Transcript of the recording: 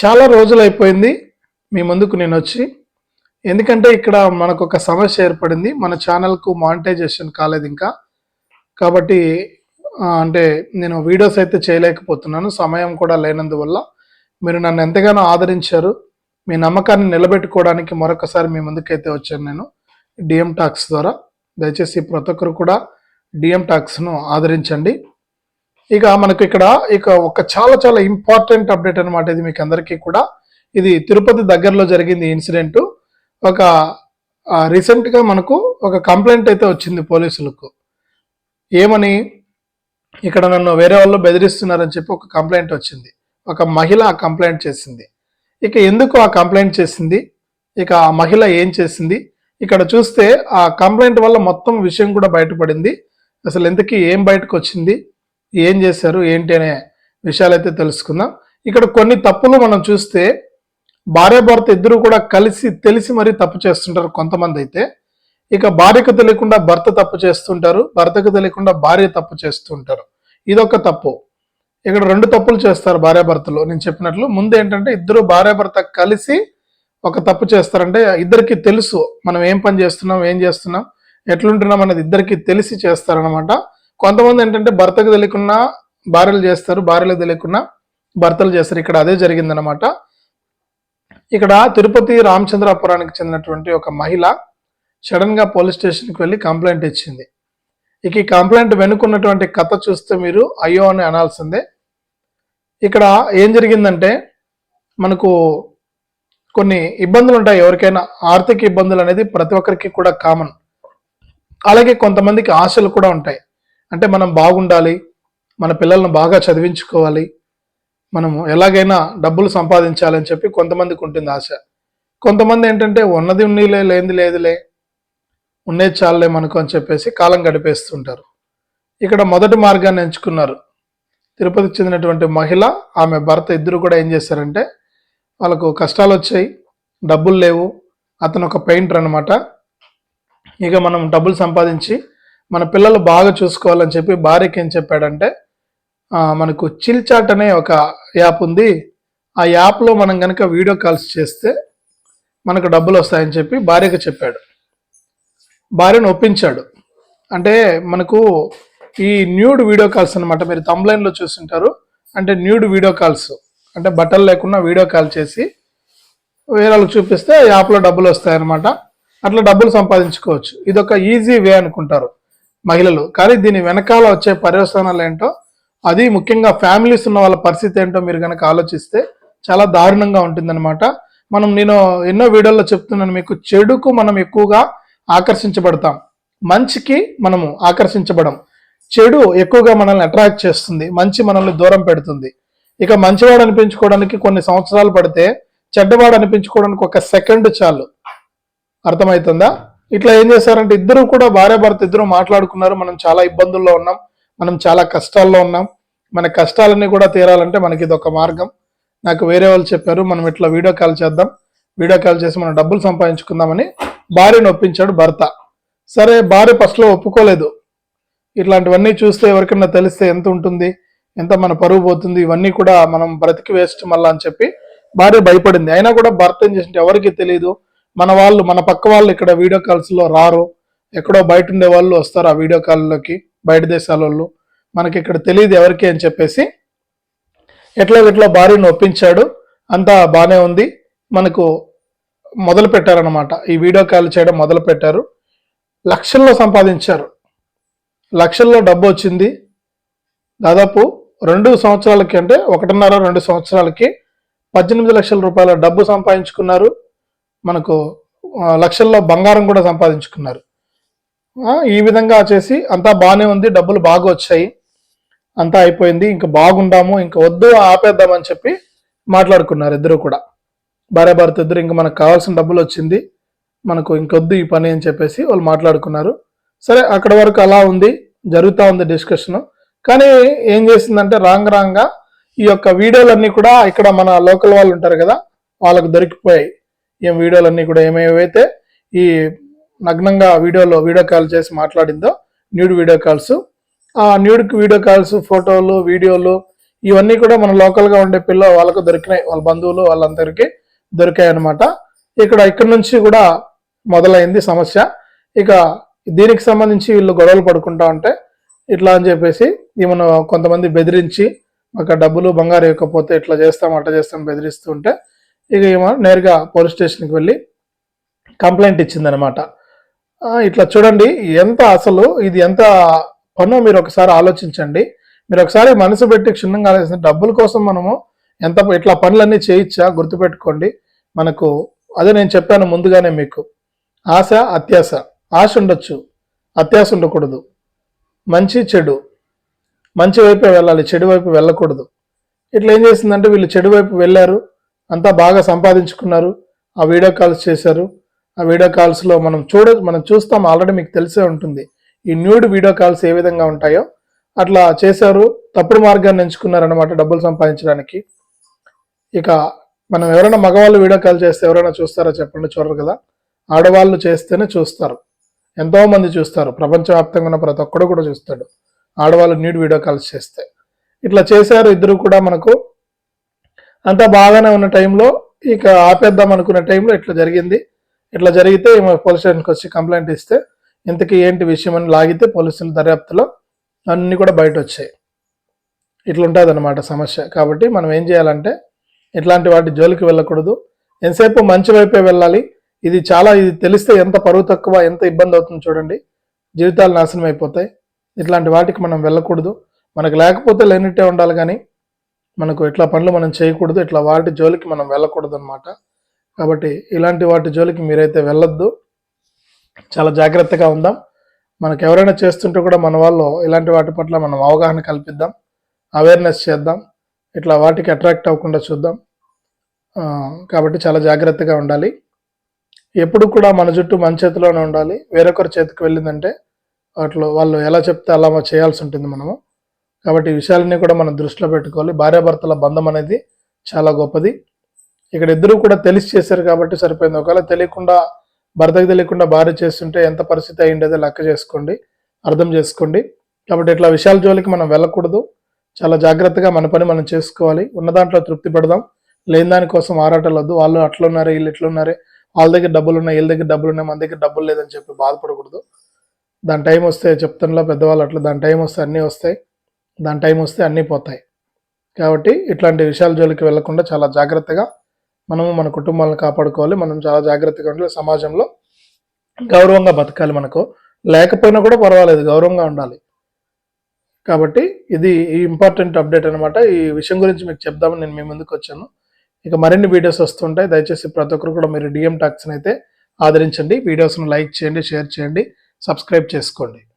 చాలా రోజులు అయిపోయింది మీ ముందుకు నేను వచ్చి ఎందుకంటే ఇక్కడ మనకు ఒక సమస్య ఏర్పడింది. మన ఛానల్కు మానిటైజేషన్ కాలేదు ఇంకా. కాబట్టి అంటే నేను వీడియోస్ అయితే చేయలేకపోతున్నాను. సమయం కూడా లేనందువల్ల మీరు నన్ను ఎంతగానో ఆదరించారు. మీ నమ్మకాన్ని నిలబెట్టుకోవడానికి మరొకసారి మీ ముందుకైతే వచ్చాను నేను డిఎం టాక్స్ ద్వారా. దయచేసి ప్రతి ఒక్కరు కూడా డిఎం టాక్స్ను ఆదరించండి. ఇక మనకు ఇక్కడ ఇక ఒక చాలా చాలా ఇంపార్టెంట్ అప్డేట్ అనమాట ఇది మీకు అందరికీ కూడా. ఇది తిరుపతి దగ్గరలో జరిగింది ఇన్సిడెంట్. ఒక రీసెంట్గా మనకు ఒక కంప్లైంట్ అయితే వచ్చింది పోలీసులకు. ఏమని? ఇక్కడ నన్ను వేరే వాళ్ళు బెదిరిస్తున్నారని చెప్పి ఒక కంప్లైంట్ వచ్చింది. ఒక మహిళ ఆ కంప్లైంట్ చేసింది. ఇక ఎందుకు ఆ కంప్లైంట్ చేసింది? ఇక ఆ మహిళ ఏం చేసింది? ఇక్కడ చూస్తే ఆ కంప్లైంట్ వల్ల మొత్తం విషయం కూడా బయటపడింది. అసలు ఎంతకీ ఏం బయటకు వచ్చింది ఏం చేశారు ఏంటి అనే విషయాలైతే తెలుసుకుందాం. ఇక్కడ కొన్ని తప్పులు మనం చూస్తే భార్య భర్త ఇద్దరు కూడా కలిసి తెలిసి మరీ తప్పు చేస్తుంటారు కొంతమంది అయితే. ఇక భార్యకు తెలియకుండా భర్త తప్పు చేస్తుంటారు భర్తకు తెలియకుండా భార్య తప్పు చేస్తుంటారు. ఇదొక తప్పు. ఇక్కడ రెండు తప్పులు చేస్తారు భార్యాభర్తలు నేను చెప్పినట్లు ముందు ఏంటంటే ఇద్దరు భార్యాభర్త కలిసి ఒక తప్పు చేస్తారంటే ఇద్దరికి తెలుసు మనం ఏం పని చేస్తున్నాం ఏం చేస్తున్నాం ఎట్లుంటున్నాం అనేది ఇద్దరికి తెలిసి చేస్తారనమాట కొంతమంది ఏంటంటే భర్తకు తెలియకుండా భార్యలు చేస్తారు భార్యలకు తెలియకుండా భర్తలు చేస్తారు. ఇక్కడ అదే జరిగిందనమాట ఇక్కడ తిరుపతి రామచంద్రాపురానికి చెందినటువంటి ఒక మహిళ సడన్గా పోలీస్ స్టేషన్కి వెళ్ళి కంప్లైంట్ ఇచ్చింది. ఇక ఈ కంప్లైంట్ వెనుకున్నటువంటి కథ చూస్తే మీరు అయ్యో అని అనాల్సిందే. ఇక్కడ ఏం జరిగిందంటే మనకు కొన్ని ఇబ్బందులు ఉంటాయి. ఎవరికైనా ఆర్థిక ఇబ్బందులు అనేది ప్రతి ఒక్కరికి కూడా కామన్ అలాగే కొంతమందికి ఆశలు కూడా ఉంటాయి. అంటే మనం బాగుండాలి మన పిల్లల్ని బాగా చదివించుకోవాలి మనము ఎలాగైనా డబ్బులు సంపాదించాలని చెప్పి కొంతమందికి ఉంటుంది ఆశ. కొంతమంది ఏంటంటే ఉన్నది ఉన్నీలే లేనిది లేదులే ఉండే చాలే మనకు అని చెప్పేసి కాలం గడిపేస్తుంటారు. ఇక్కడ మొదటి మార్గాన్ని ఎంచుకున్నారు. తిరుపతికి చెందినటువంటి మహిళ ఆమె భర్త ఇద్దరు కూడా ఏం చేశారంటే వాళ్ళకు కష్టాలు వచ్చాయి డబ్బులు లేవు అతను ఒక పెయింటర్ అనమాట ఇక మనం డబ్బులు సంపాదించి మన పిల్లలు బాగా చూసుకోవాలని చెప్పి భార్యకి ఏం చెప్పాడంటే మనకు చిల్ చాట్ అనే ఒక యాప్ ఉంది. ఆ యాప్లో మనం కనుక వీడియో కాల్స్ చేస్తే మనకు డబ్బులు వస్తాయని చెప్పి భార్యకు చెప్పాడు. భార్యను ఒప్పించాడు. అంటే మనకు ఈ న్యూడ్ వీడియో కాల్స్ అనమాట మీరు తమ్లైన్లో చూస్తుంటారు అంటే న్యూడ్ వీడియో కాల్స్ అంటే బట్టలు లేకుండా వీడియో కాల్ చేసి వేరే వాళ్ళకి చూపిస్తే యాప్లో డబ్బులు వస్తాయన్నమాట. అట్లా డబ్బులు సంపాదించుకోవచ్చు. ఇది ఒక ఈజీ వే అనుకుంటారు. మహిళలు. కానీ దీని వెనకాల వచ్చే పర్యవసానాలు ఏంటో అది ముఖ్యంగా ఫ్యామిలీస్ ఉన్న వాళ్ళ పరిస్థితి ఏంటో మీరు కనుక ఆలోచిస్తే చాలా దారుణంగా ఉంటుందన్నమాట. మనం నేను ఎన్నో వీడియోల్లో చెప్తున్నాను మీకు చెడుకు మనం ఎక్కువగా ఆకర్షించబడతాం. మంచికి మనము ఆకర్షించబడం. చెడు ఎక్కువగా మనల్ని అట్రాక్ట్ చేస్తుంది. మంచి మనల్ని దూరం పెడుతుంది. ఇక మంచివాడు అనిపించుకోవడానికి కొన్ని సంవత్సరాలు పడితే చెడ్డవాడు అనిపించుకోవడానికి ఒక సెకండ్ చాలు. అర్థమవుతుందా? ఇట్లా ఏం చేశారంటే ఇద్దరు కూడా భార్య భర్త ఇద్దరు మాట్లాడుకున్నారు. మనం చాలా ఇబ్బందుల్లో ఉన్నాం. మనం చాలా కష్టాల్లో ఉన్నాం. మన కష్టాలన్నీ కూడా తీరాలంటే మనకి ఇది ఒక మార్గం. నాకు వేరే వాళ్ళు చెప్పారు మనం ఇట్లా వీడియో కాల్ చేద్దాం. వీడియో కాల్ చేసి మనం డబ్బులు సంపాదించుకుందామని భార్యను ఒప్పించాడు భర్త. సరే భార్య ఫస్ట్లో ఒప్పుకోలేదు. ఇట్లాంటివన్నీ చూస్తే ఎవరికైనా తెలిస్తే ఎంత ఉంటుంది? ఎంత మన పరువు పోతుంది? ఇవన్నీ కూడా మనం బ్రతికి వేస్ట్ మళ్ళా అని చెప్పి భార్య భయపడింది. అయినా కూడా భర్త ఏం చేసింటే ఎవరికి తెలియదు మన వాళ్ళు మన పక్క వాళ్ళు ఇక్కడ వీడియో కాల్స్లో రారు. ఎక్కడో బయట ఉండే వాళ్ళు వస్తారు ఆ వీడియో కాల్లోకి బయట దేశాల వాళ్ళు మనకి ఇక్కడ తెలియదు ఎవరికి అని చెప్పేసి. ఎట్లా ఎట్లా భార్యను ఒప్పించాడు అంతా బాగానే ఉంది. మనకు మొదలు పెట్టారనమాట ఈ వీడియో కాల్ చేయడం మొదలు పెట్టారు. లక్షల్లో సంపాదించారు. లక్షల్లో డబ్బు వచ్చింది. దాదాపు రెండు సంవత్సరాలకి అంటే ఒకటిన్నర రెండు సంవత్సరాలకి పద్దెనిమిది లక్షల రూపాయల డబ్బు సంపాదించుకున్నారు. మనకు లక్షల్లో బంగారం కూడా సంపాదించుకున్నారు. ఈ విధంగా చేసి అంతా బాగానే ఉంది డబ్బులు బాగా వచ్చాయి. అంతా అయిపోయింది ఇంకా బాగుండాము ఇంకా వద్దు ఆపేద్దామని చెప్పి మాట్లాడుకున్నారు ఇద్దరు కూడా. భార్య భర్త ఇద్దరు ఇంకా మనకు కావాల్సిన డబ్బులు వచ్చింది మనకు ఇంకొద్దు ఈ పని అని చెప్పేసి వాళ్ళు మాట్లాడుకున్నారు. సరే అక్కడ వరకు అలా ఉంది జరుగుతూ ఉంది డిస్కషన్. కానీ ఏం చేసిందంటే రాంగ్ రాంగ్గా ఈ యొక్క వీడియోలన్నీ కూడా ఇక్కడ మన లోకల్ వాళ్ళు ఉంటారు కదా వాళ్ళకు దొరికిపోయాయి. ఏం వీడియోలన్నీ కూడా ఏమేవైతే ఈ నగ్నంగా వీడియోలో వీడియో కాల్ చేసి మాట్లాడిందో న్యూడ్ వీడియో కాల్స్. ఆ న్యూడ్ వీడియో కాల్స్ ఫోటోలు వీడియోలు ఇవన్నీ కూడా మన లోకల్గా ఉండే పిల్ల వాళ్ళకు దొరికినాయి. వాళ్ళ బంధువులు వాళ్ళందరికీ దొరికాయి అనమాట ఇక్కడ ఇక్కడ నుంచి కూడా మొదలైంది సమస్య. ఇక దీనికి సంబంధించి వీళ్ళు గొడవలు పడుకుంటా ఉంటే ఇట్లా అని చెప్పేసి ఈమెను కొంతమంది బెదిరించి ఒక డబ్బులు బంగారు ఇవ్వకపోతే ఇట్లా చేస్తాం అట్లా చేస్తాం బెదిరిస్తూ ఉంటే ఇక ఏమో నేరుగా పోలీస్ స్టేషన్కి వెళ్ళి కంప్లైంట్ ఇచ్చిందనమాట ఇట్లా చూడండి ఎంత అసలు ఇది ఎంత పనో మీరు ఒకసారి ఆలోచించండి. మీరు ఒకసారి మనసు పెట్టి క్షుణ్ణంగా ఆలోచించండి డబ్బుల కోసం మనము ఎంత ఇట్లా పనులన్నీ చేయించా గుర్తుపెట్టుకోండి. మనకు అదే నేను చెప్పాను ముందుగానే మీకు. ఆశ అత్యాశ. ఆశ ఉండొచ్చు అత్యాశ ఉండకూడదు. మంచి చెడు. మంచి వైపే వెళ్ళాలి చెడు వైపు వెళ్ళకూడదు. ఇట్లా ఏం చేసిందంటే వీళ్ళు చెడు వైపు వెళ్ళారు. అంతా బాగా సంపాదించుకున్నారు. ఆ వీడియో కాల్స్ చేశారు. ఆ వీడియో కాల్స్లో మనం చూడ మనం చూస్తాం ఆల్రెడీ మీకు తెలిసే ఉంటుంది. ఈ న్యూడ్ వీడియో కాల్స్ ఏ విధంగా ఉంటాయో. అట్లా చేశారు. తప్పుడు మార్గాన్ని ఎంచుకున్నారు అనమాట డబ్బులు సంపాదించడానికి. ఇక మనం ఎవరైనా మగవాళ్ళు వీడియో కాల్ చేస్తే ఎవరైనా చూస్తారో చెప్పండి చూడరు కదా. ఆడవాళ్ళు చేస్తేనే చూస్తారు. ఎంతోమంది చూస్తారు. ప్రపంచవ్యాప్తంగా ఉన్న ప్రతి ఒక్కడు కూడా చూస్తాడు. ఆడవాళ్ళు న్యూడ్ వీడియో కాల్స్ చేస్తే. ఇట్లా చేశారు. ఇద్దరు కూడా మనకు అంతా బాగానే ఉన్న టైంలో ఇక ఆపేద్దాం అనుకున్న టైంలో ఇట్లా జరిగింది. ఇట్లా జరిగితే ఈమె పోలీస్ స్టేషన్కి వచ్చి కంప్లైంట్ ఇస్తే ఇంతకీ ఏంటి విషయం అని లాగితే పోలీసుల దర్యాప్తులో అన్నీ కూడా బయట వచ్చాయి. ఇట్లుంటుంది అనమాట సమస్య. కాబట్టి మనం ఏం చేయాలంటే ఇట్లాంటి వాటి జోలికి వెళ్ళకూడదు. ఎంతసేపు మంచి వైపే వెళ్ళాలి. ఇది చాలా ఇది తెలిస్తే ఎంత పరువు తక్కువ ఎంత ఇబ్బంది అవుతుంది చూడండి. జీవితాలు నాశనం అయిపోతాయి. ఇట్లాంటి వాటికి మనం వెళ్ళకూడదు. మనకు లేకపోతే లేనిట్టే ఉండాలి కానీ మనకు ఇట్లా పనులు మనం చేయకూడదు ఇట్లా వాటి జోలికి మనం వెళ్ళకూడదు అనమాట కాబట్టి ఇలాంటి వాటి జోలికి మీరైతే వెళ్ళొద్దు. చాలా జాగ్రత్తగా ఉందాం. మనకు ఎవరైనా చేస్తుంటే కూడా మన వాళ్ళు ఇలాంటి వాటి పట్ల మనం అవగాహన కల్పిద్దాం. అవేర్నెస్ చేద్దాం. ఇట్లా వాటికి అట్రాక్ట్ అవ్వకుండా చూద్దాం. కాబట్టి చాలా జాగ్రత్తగా ఉండాలి. ఎప్పుడు కూడా మన చుట్టూ మన చేతిలోనే ఉండాలి. వేరొకరి చేతికి వెళ్ళిందంటే వాటిలో వాళ్ళు ఎలా చెప్తే అలా చేయాల్సి ఉంటుంది మనము. కాబట్టి ఈ విషయాలన్నీ కూడా మనం దృష్టిలో పెట్టుకోవాలి. భార్యాభర్తల బంధం అనేది చాలా గొప్పది. ఇక్కడ ఇద్దరు కూడా తెలిసి చేశారు కాబట్టి సరిపోయింది. ఒకవేళ తెలియకుండా భర్తకు తెలియకుండా భార్య చేస్తుంటే ఎంత పరిస్థితి అయ్యిండేదో లెక్క చేసుకోండి అర్థం చేసుకోండి. కాబట్టి ఇట్లా విషయాల జోలికి మనం వెళ్ళకూడదు. చాలా జాగ్రత్తగా మన పని మనం చేసుకోవాలి. ఉన్న దాంట్లో తృప్తి పడదాం. లేని దానికోసం ఆరాటలొద్దు వాళ్ళు అట్లున్నారే వీళ్ళు ఇట్లున్నారే వాళ్ళ దగ్గర డబ్బులు ఉన్నాయి వీళ్ళ దగ్గర డబ్బులు ఉన్నాయి మన దగ్గర డబ్బులు లేదని చెప్పి బాధపడకూడదు. దాని టైం వస్తే చెప్తానులో పెద్దవాళ్ళు అట్లా. దాని టైం వస్తే అన్నీ వస్తాయి. దాని టైం వస్తే అన్నీ పోతాయి. కాబట్టి ఇట్లాంటి విషయాల జోలికి వెళ్ళకుండా చాలా జాగ్రత్తగా మనము మన కుటుంబాలను కాపాడుకోవాలి. మనం చాలా జాగ్రత్తగా ఉండాలి. సమాజంలో గౌరవంగా బతకాలి మనకు. లేకపోయినా కూడా పర్వాలేదు. గౌరవంగా ఉండాలి. కాబట్టి ఇది ఈ ఇంపార్టెంట్ అప్డేట్ అనమాట ఈ విషయం గురించి మీకు చెప్దామని నేను మీ ముందుకు వచ్చాను. ఇక మరిన్ని వీడియోస్ వస్తుంటాయి. దయచేసి ప్రతి ఒక్కరు కూడా మీరు డిఎం టాక్స్ని అయితే ఆదరించండి. వీడియోస్ను లైక్ చేయండి షేర్ చేయండి సబ్స్క్రైబ్ చేసుకోండి.